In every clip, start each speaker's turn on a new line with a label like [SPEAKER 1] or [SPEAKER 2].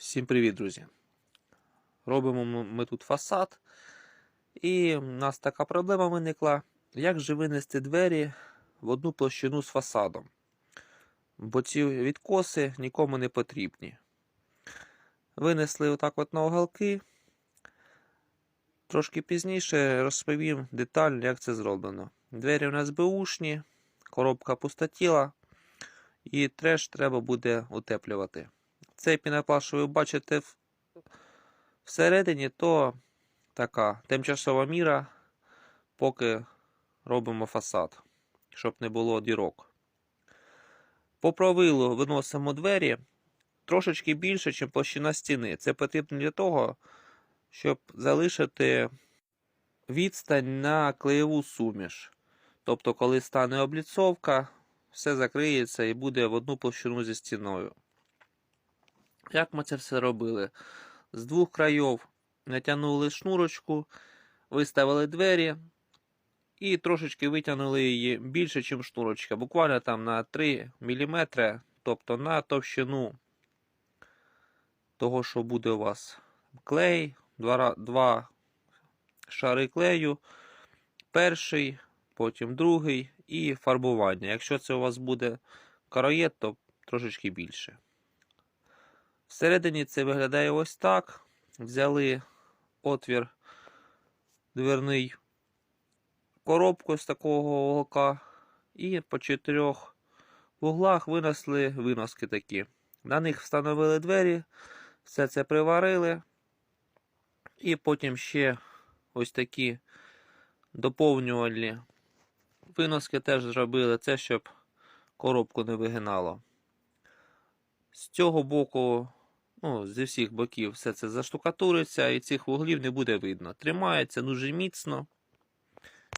[SPEAKER 1] Всім привіт, друзі! Робимо ми- тут фасад, і в нас така проблема виникла. Як же винести двері в одну площину з фасадом? Бо ці відкоси нікому не потрібні. Винесли отак от на уголки. Трошки пізніше розповім детально, як це зроблено. Двері у нас беушні, коробка пустотіла, і треш треба буде утеплювати. Цей пінопласт, що ви бачите всередині, то така тимчасова міра, поки робимо фасад, щоб не було дірок. По провилу виносимо двері трошечки більше, ніж площина стіни. Це потрібно для того, щоб залишити відстань на клеєву суміш. Тобто, коли стане обліцовка, все закриється і буде в одну площину зі стіною. Як ми це все робили? З двох крайов натягнули шнурочку, виставили двері і трошечки витягнули її більше, ніж шнурочка. Буквально там на 3 мм, тобто на товщину того, що буде у вас клей, два, два шари клею, перший, потім другий і фарбування. Якщо це у вас буде кароєт, то трошечки більше. Всередині це виглядає ось так. Взяли отвір дверний коробку з такого уголка і по чотирьох вуглах винесли виноски такі. На них встановили двері, все це приварили. І потім ще ось такі доповнювальні виноски теж зробили. Це щоб коробку не вигинало. З цього боку, ну, зі всіх боків все це заштукатуриться і цих вуглів не буде видно. Тримається дуже міцно,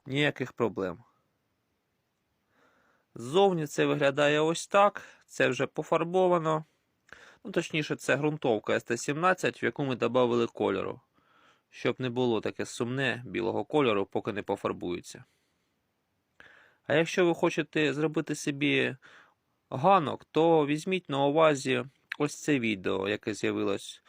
[SPEAKER 1] ніяких проблем. Ззовні це виглядає ось так. Це вже пофарбовано. Ну, точніше, це ґрунтовка СТ-17, в яку ми додали кольору. Щоб не було таке сумне білого кольору, поки не пофарбується. А якщо ви хочете зробити собі ганок, то візьміть на увазі ось це відео, яке з'явилось